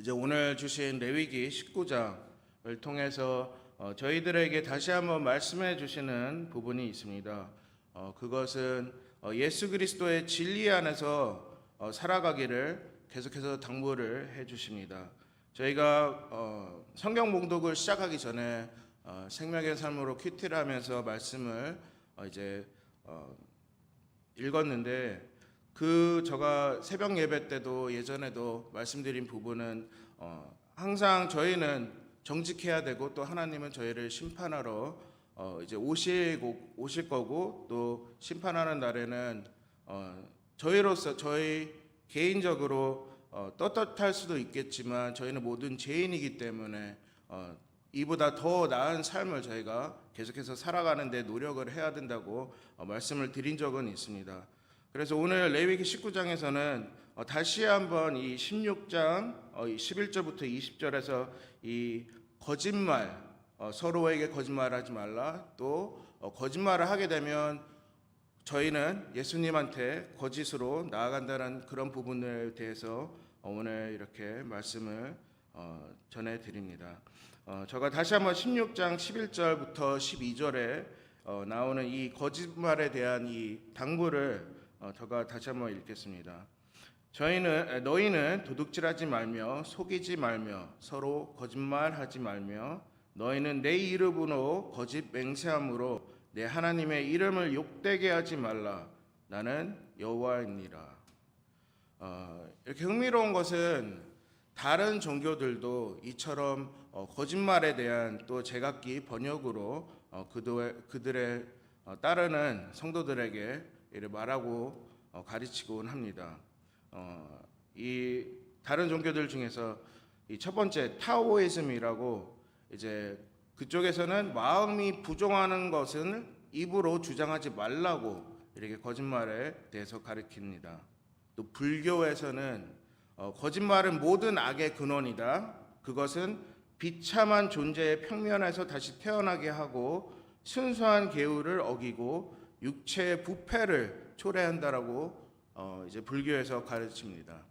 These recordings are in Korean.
이제 오늘 주신 레위기 19장을 통해서 어, 저희들에게 다시 한번 말씀해 주시는 부분이 있습니다. 어, 그것은 어, 예수 그리스도의 진리 안에서 어, 살아가기를 계속해서 당부를 해 주십니다. 저희가 어, 성경 봉독을 시작하기 전에 어, 생명의 삶으로 큐티를 하면서 말씀을 어, 이제 어, 읽었는데 그 제가 새벽 예배 때도 예전에도 말씀드린 부분은 어, 항상 저희는 정직해야 되고 또 하나님은 저희를 심판하러 어, 이제 오실 고- 오실 거고 또 심판하는 날에는 어, 저희로서 저희 개인적으로 어, 떳떳할 수도 있겠지만 저희는 모든 죄인이기 때문에 어, 이보다 더 나은 삶을 저희가 계속해서 살아가는데 노력을 해야 된다고 어, 말씀을 드린 적은 있습니다. 그래서 오늘 레위기 19장에서는 어, 다시 한번 이 16장 어, 이 11절부터 20절에서 이 거짓말 어, 서로에게 거짓말하지 말라 또 어, 거짓말을 하게 되면 저희는 예수님한테 거짓으로 나아간다는 그런 부분에 대해서 어, 오늘 이렇게 말씀을 어, 전해 드립니다. 어, 제가 다시 한번 16장 11절부터 12절에 어, 나오는 이 거짓말에 대한 이 당부를 어, 제가 다시 한번 읽겠습니다. 저희는 에, 너희는 도둑질하지 말며 속이지 말며 서로 거짓말하지 말며 너희는 내 이름으로 거짓 맹세함으로 내 하나님의 이름을 욕되게 하지 말라 나는 여호와이니라. 어, 이렇게 흥미로운 것은 다른 종교들도 이처럼 어, 거짓말에 대한 또 제각기 번역으로 어, 그들의, 어, 따르는 성도들에게 이를 말하고 어, 가르치곤 합니다. 어, 이 다른 종교들 중에서 이 첫 번째 타오이즘이라고 이제 그쪽에서는 마음이 부정하는 것은 입으로 주장하지 말라고 이렇게 거짓말에 대해서 가르칩니다. 또 불교에서는 어, 거짓말은 모든 악의 근원이다. 그것은 비참한 존재의 평면에서 다시 태어나게 하고 순수한 계율을 어기고 육체의 부패를 초래한다라고 어, 이제 불교에서 가르칩니다.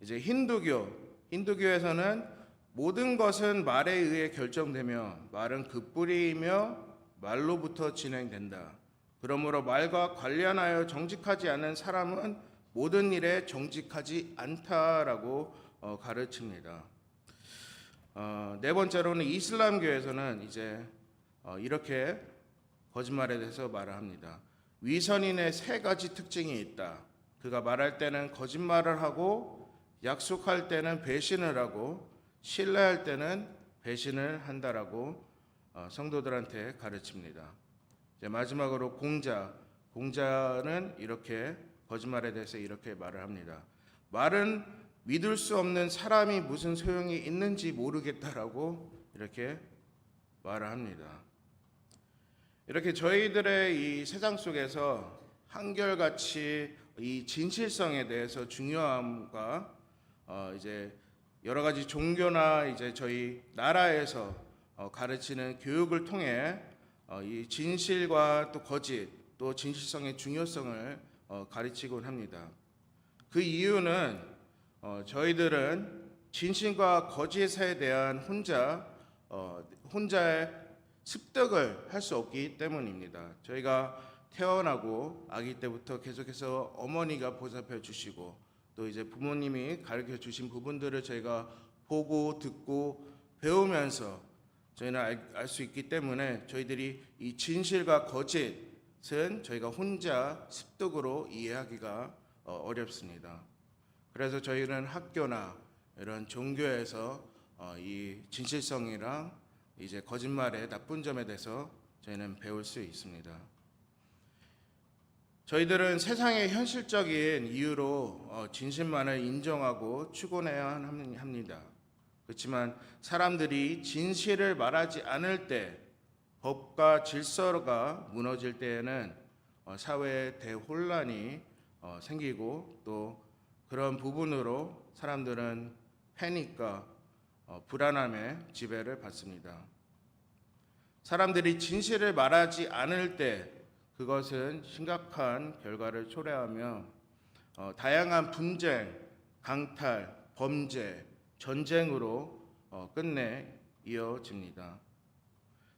이제 힌두교, 힌두교에서는 모든 것은 말에 의해 결정되며 말은 그 뿌리이며 말로부터 진행된다. 그러므로 말과 관련하여 정직하지 않은 사람은 모든 일에 정직하지 않다라고 어, 가르칩니다. 어, 네 번째로는 이슬람교에서는 이제 어, 이렇게 거짓말에 대해서 말을 합니다. 위선인의 세 가지 특징이 있다. 그가 말할 때는 거짓말을 하고 약속할 때는 배신을 하고 신뢰할 때는 배신을 한다라고 어, 성도들한테 가르칩니다. 이제 마지막으로 공자, 공자는 이렇게 거짓말에 대해서 이렇게 말을 합니다. 말은 믿을 수 없는 사람이 무슨 소용이 있는지 모르겠다라고 이렇게 말을 합니다. 이렇게 저희들의 이 세상 속에서 한결같이 이 진실성에 대해서 중요함과 어 이제 여러 가지 종교나 이제 저희 나라에서 어 가르치는 교육을 통해 어 이 진실과 또 거짓 또 진실성의 중요성을 어 가르치곤 합니다. 그 이유는 어 저희들은 진실과 거짓에 대한 혼자 어 혼자의 습득을 할 수 없기 때문입니다. 저희가 태어나고 아기 때부터 계속해서 어머니가 보살펴 주시고 또 이제 부모님이 가르쳐 주신 부분들을 저희가 보고 듣고 배우면서 저희는 알 수 있기 때문에 저희들이 이 진실과 거짓은 저희가 혼자 습득으로 이해하기가 어, 어렵습니다. 그래서 저희는 학교나 이런 종교에서 어, 이 진실성이랑 이제 거짓말의 나쁜 점에 대해서 저희는 배울 수 있습니다. 저희들은 세상의 현실적인 이유로 어, 진실만을 인정하고 추구해야 함- 합니다. 그렇지만 사람들이 진실을 말하지 않을 때 법과 질서가 무너질 때에는 어, 사회에 대혼란이 어, 생기고 또 그런 부분으로 사람들은 패닉과 어, 불안함의 지배를 받습니다. 사람들이 진실을 말하지 않을 때 그것은 심각한 결과를 초래하며 어, 다양한 분쟁, 강탈, 범죄, 전쟁으로 어, 끝내 이어집니다.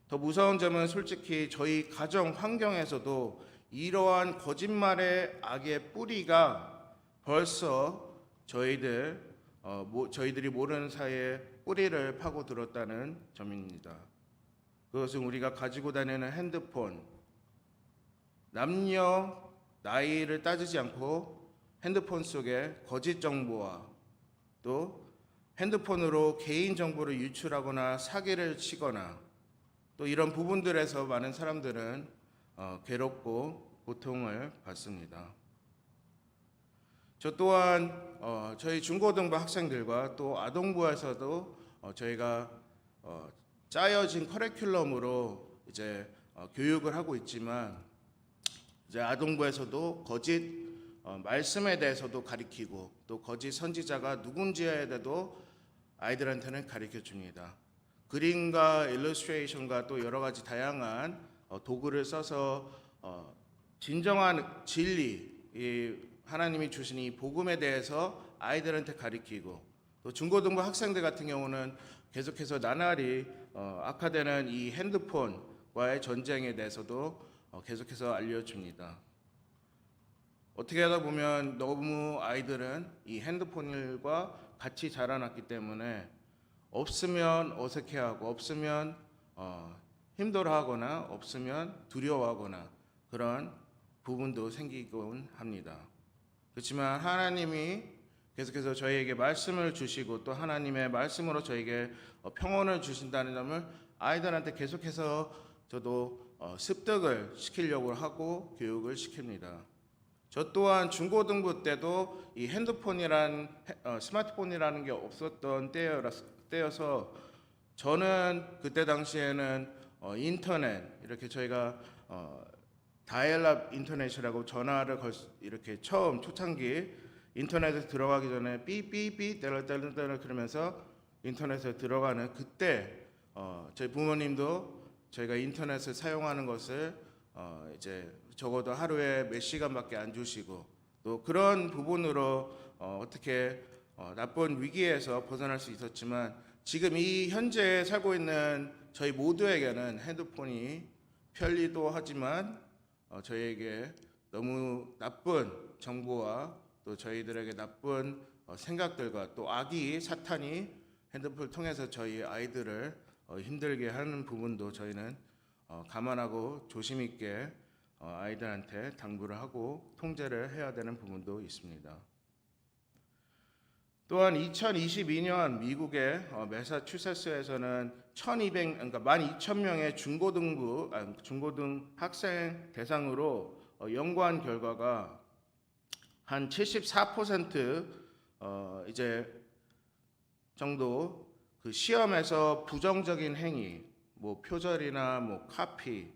더 무서운 점은 솔직히 저희 가정 환경에서도 이러한 거짓말의 악의 뿌리가 벌써 저희들 어, 모, 저희들이 모르는 사이에 뿌리를 파고 들었다는 점입니다. 그것은 우리가 가지고 다니는 핸드폰, 남녀 나이를 따지지 않고 핸드폰 속에 거짓 정보와 또 핸드폰으로 개인 정보를 유출하거나 사기를 치거나 또 이런 부분들에서 많은 사람들은 어, 괴롭고 고통을 받습니다. 저 또한 어, 저희 중고등부 학생들과 또 아동부에서도 어, 저희가 어, 짜여진 커리큘럼으로 이제 어, 교육을 하고 있지만 이제 아동부에서도 거짓 어, 말씀에 대해서도 가리키고 또 거짓 선지자가 누군지에 대해도 아이들한테는 가르쳐 줍니다. 그림과 일러스트레이션과 또 여러 가지 다양한 어, 도구를 써서 어, 진정한 진리, 이 하나님이 주신 이 복음에 대해서 아이들한테 가리키고 또 중고등부 학생들 같은 경우는 계속해서 나날이 어, 악화되는 이 핸드폰과의 전쟁에 대해서도 어, 계속해서 알려줍니다. 어떻게 하다 보면 너무 아이들은 이 핸드폰과 같이 자라났기 때문에 없으면 어색해하고 없으면 어, 힘들어하거나 없으면 두려워하거나 그런 부분도 생기곤 합니다. 그렇지만 하나님이 계속해서 저희에게 말씀을 주시고 또 하나님의 말씀으로 저에게 어, 평온을 주신다는 점을 아이들한테 계속해서 저도 어, 습득을 시키려고 하고 교육을 시킵니다. 저 또한 중고등부 때도 이 핸드폰이란 헤- 어, 스마트폰이라는 게 없었던 때여서 저는 그때 당시에는 어, 인터넷 이렇게 저희가 어, 다이얼업 인터넷이라고 전화를 걸 수- 이렇게 처음 초창기 인터넷에 들어가기 전에 삐삐삐 떼르떼르떼르 그러면서 인터넷에 들어가는 그때 어, 저희 부모님도 저희가 인터넷을 사용하는 것을 어, 이제 적어도 하루에 몇 시간밖에 안 주시고 또 그런 부분으로 어, 어떻게 어, 나쁜 위기에서 벗어날 수 있었지만 지금 이 현재 살고 있는 저희 모두에게는 핸드폰이 편리도 하지만 어, 저희에게 너무 나쁜 정보와 또 저희들에게 나쁜 어, 생각들과 또 악이 사탄이 핸드폰을 통해서 저희 아이들을 어, 힘들게 하는 부분도 저희는 어, 감안하고 조심 있게 어, 아이들한테 당부를 하고 통제를 해야 되는 부분도 있습니다. 또한 2022년 미국의 어, 매사추세츠에서는 1,200 그러니까 12,000명의 중고등부 아, 중고등 학생 대상으로 어, 연구한 결과가 한 74% 어, 이제 정도 그 시험에서 부정적인 행위, 뭐 표절이나 뭐 카피를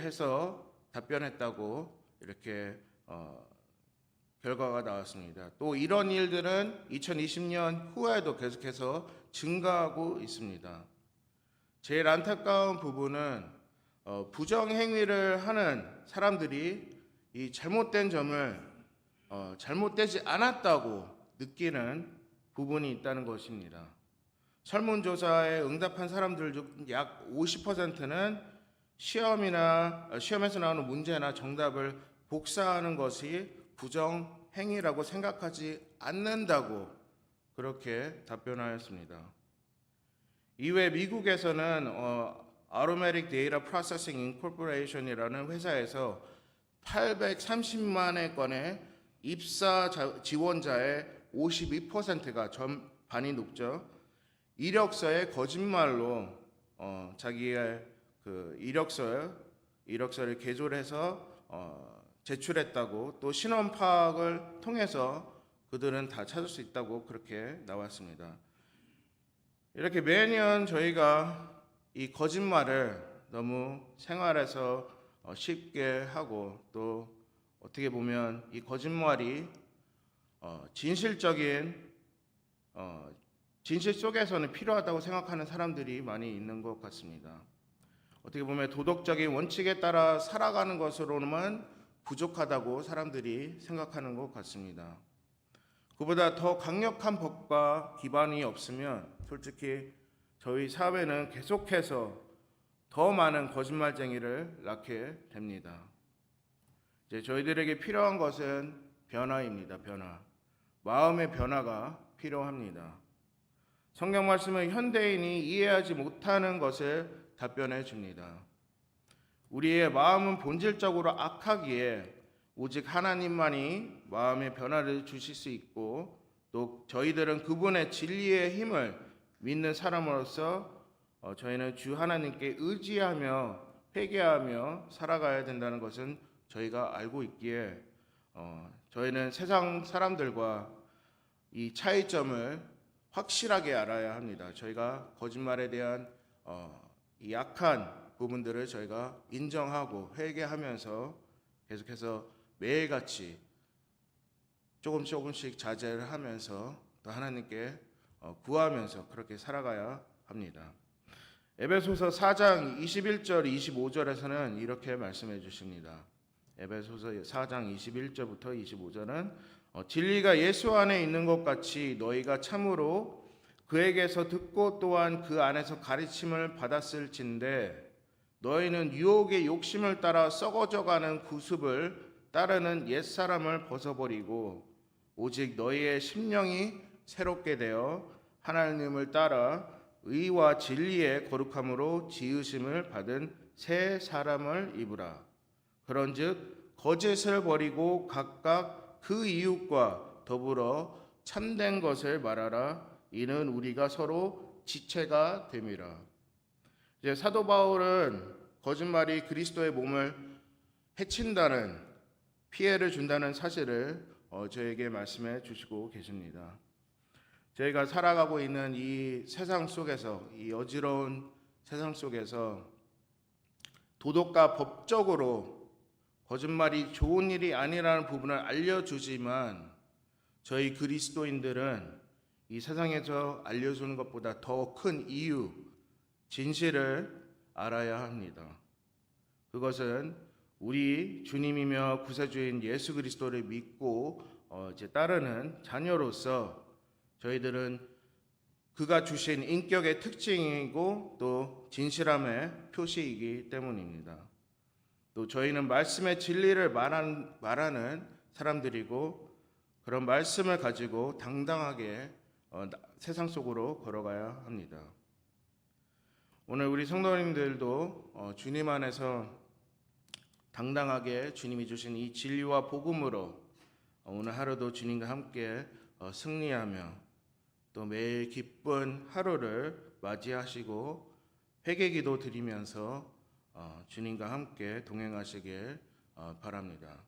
해서 답변했다고 이렇게 어, 결과가 나왔습니다. 또 이런 일들은 2020년 후에도 계속해서 증가하고 있습니다. 제일 안타까운 부분은 어, 부정 행위를 하는 사람들이 이 잘못된 점을 어, 잘못되지 않았다고 느끼는 부분이 있다는 것입니다. 설문조사에 응답한 사람들 중 약 50%는 시험이나 어, 시험에서 나오는 문제나 정답을 복사하는 것이 부정 행위라고 생각하지 않는다고 그렇게 답변하였습니다. 이외 미국에서는 어, Automatic Data Processing Incorporation이라는 회사에서 830만여 건의 입사 자- 지원자의 52%가 전반이 높죠. 이력서에 거짓말로 어, 자기의 그 이력서 이력서를 개조해서 어, 제출했다고 또 신원 파악을 통해서 그들은 다 찾을 수 있다고 그렇게 나왔습니다. 이렇게 매년 저희가 이 거짓말을 너무 생활에서 어, 쉽게 하고 또 어떻게 보면 이 거짓말이 어, 진실적인 어, 진실 속에서는 필요하다고 생각하는 사람들이 많이 있는 것 같습니다. 어떻게 보면 도덕적인 원칙에 따라 살아가는 것으로는 부족하다고 사람들이 생각하는 것 같습니다. 그보다 더 강력한 법과 기반이 없으면 솔직히 저희 사회는 계속해서 더 많은 거짓말쟁이를 낳게 됩니다. 이제 저희들에게 필요한 것은 변화입니다. 변화. 마음의 변화가 필요합니다. 성경 말씀은 현대인이 이해하지 못하는 것을 답변해 줍니다. 우리의 마음은 본질적으로 악하기에 오직 하나님만이 마음의 변화를 주실 수 있고 또 저희들은 그분의 진리의 힘을 믿는 사람으로서 어, 저희는 주 하나님께 의지하며 회개하며 살아가야 된다는 것은 저희가 알고 있기에 어, 저희는 세상 사람들과 이 차이점을 확실하게 알아야 합니다. 저희가 거짓말에 대한 어, 이 약한 부분들을 저희가 인정하고 회개하면서 계속해서 매일같이 조금 조금씩 자제를 하면서 또 하나님께 어, 구하면서 그렇게 살아가야 합니다. 에베소서 4장 21절 25절에서는 이렇게 말씀해 주십니다. 에베소서 4장 21절부터 25절은 어, 진리가 예수 안에 있는 것 같이 너희가 참으로 그에게서 듣고 또한 그 안에서 가르침을 받았을진데 너희는 유혹의 욕심을 따라 썩어져가는 구습을 따르는 옛 사람을 벗어버리고 오직 너희의 심령이 새롭게 되어 하나님을 따라 의와 진리의 거룩함으로 지으심을 받은 새 사람을 입으라. 그런즉 거짓을 버리고 각각 그 이웃과 더불어 참된 것을 말하라. 이는 우리가 서로 지체가 됨이라. 이제 사도 바울은 거짓말이 그리스도의 몸을 해친다는 피해를 준다는 사실을 어, 저에게 말씀해 주시고 계십니다. 저희가 살아가고 있는 이 세상 속에서 이 어지러운 세상 속에서 도덕과 법적으로 거짓말이 좋은 일이 아니라는 부분을 알려주지만 저희 그리스도인들은 이 세상에서 알려주는 것보다 더 큰 이유, 진실을 알아야 합니다. 그것은 우리 주님이며 구세주인 예수 그리스도를 믿고 어, 이제 따르는 자녀로서 저희들은 그가 주신 인격의 특징이고 또 진실함의 표시이기 때문입니다. 또 저희는 말씀의 진리를 말한, 말하는 사람들이고 그런 말씀을 가지고 당당하게 어, 나- 세상 속으로 걸어가야 합니다. 오늘 우리 성도님들도 어, 주님 안에서 당당하게 주님이 주신 이 진리와 복음으로 어, 오늘 하루도 주님과 함께 어, 승리하며 또 매일 기쁜 하루를 맞이하시고 회개 기도 드리면서 어, 주님과 함께 동행하시길 어, 바랍니다.